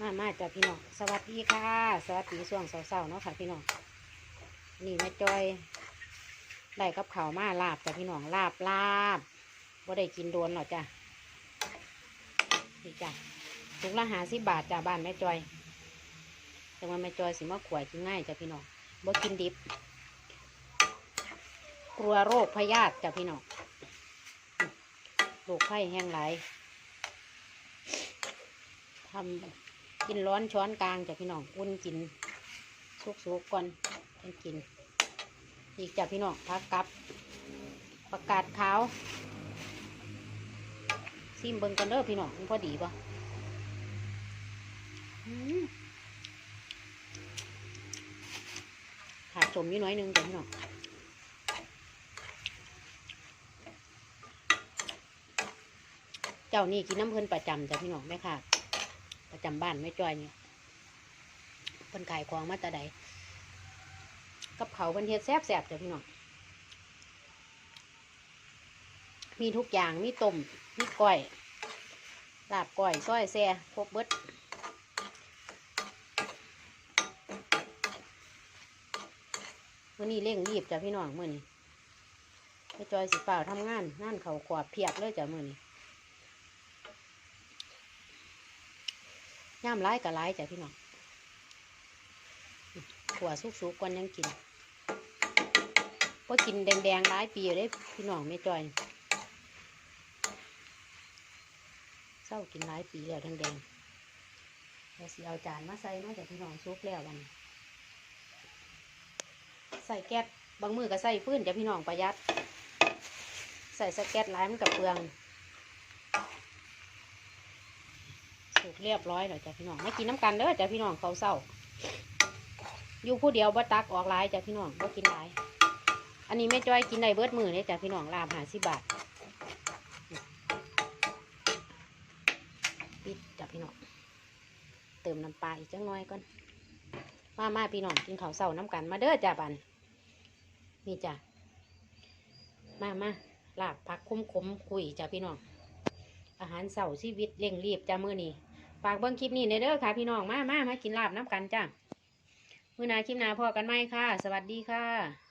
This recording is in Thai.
มามาจ้ะพี่น้อง สวัสดีค่ะ สวัสดีช่วงเช้าๆเนาะค่ะพี่น้อง นี่แม่จอยได้กับข้าวมาลาบจ้ะพี่น้องลาบลาบบ่ได้กินโดนหรอจ้ะนี่จ้ะถุงละหาสิบบาทจ้ะบ้านแม่จอย แต่ว่าแม่จอยสิมาขวายกินง่ายจ้ะพี่น้องบ่กินดิบ กลัวโรคพยาธิจ้ะพี่น้องโรคไข้แห้งหลทำ กินร้อนช้อนกลางจ้ะพี่น้องอุ่นกินสุกๆก่อนจังกิน อีกจ้ะพี่น้องพักกับประกาศขาวซิมเบิ่งกันเด้อพี่น้องมันพอดีปะขาดสมอยู่น้อยนึงจ้ะพี่น้องเจ้านี่กินน้ำเพลินประจำจ้ะพี่น้องแม่ค่ะ ประจำบ้านแม่จ้อยเนี่ยเพิ่นขายของมาแต่ใดกับเขาเพิ่นเฮ็ดแซ่บแซ่บๆจ้ะพี่น้องมีทุกอย่างมีต้มมีก้อยลาบก้อยซอยแซ่ครบเบิดมื่อนี้เร่งรีบจ้ะพี่น้องมื่อนี้แม่จอยสิเปล่าทำงานงานเขาขวบเพียบเลยจ้ะมื่อนี้ ย่ามร้ายกับร้ายจ้ะพี่น้องขัวสุกๆก่อนยังกินเพรากินแดงๆร้ายปีอยู่ได้พี่น้องไม่จอยเศร้ากินร้ายปีแล้วแดงๆเราสิเอาจานมาใส่เนาจ้ะพี่น้องซุกแล้ววันใส่แก๊สบางมือก็ใส่ฟื้นจ้ะพี่น้องประหยัด ใส่สแก๊สร้ายมันกับเปลือง สุกเรียบร้อยแล้วจ้ะพี่น้องมากินน้ำกันเด้อจ้ะพี่น้องเขาเศร้าอยู่ผู้เดียวบ่ตักออกหลายจ้ะพี่น้องบ่กินหลาย อันนี้แม่จ้อยกินได้เบิดมือเนี่ยจ้ะพี่น้องลาบหาสิบบาทปิดจ้ะพี่น้องเติมน้ำปลาอีกจังน้อยก่อนมามาพี่น้องกินข้าวเศร้าน้ำกันมาเด้อจ้ะบันนี่จ้ะมามาลาบผักคุ้มขมคุยจ้ะพี่น้องอาหารเสาร์ชีวิตเร่งรีบจ้ามือนี้ ฝากเบิ้งคลิปนี้ในเด้อค่ะ พี่น้องมามามากินลาบน้ำกันจ้ามือหนาคลิปหนาพอกันไหมค่ะ สวัสดีค่ะ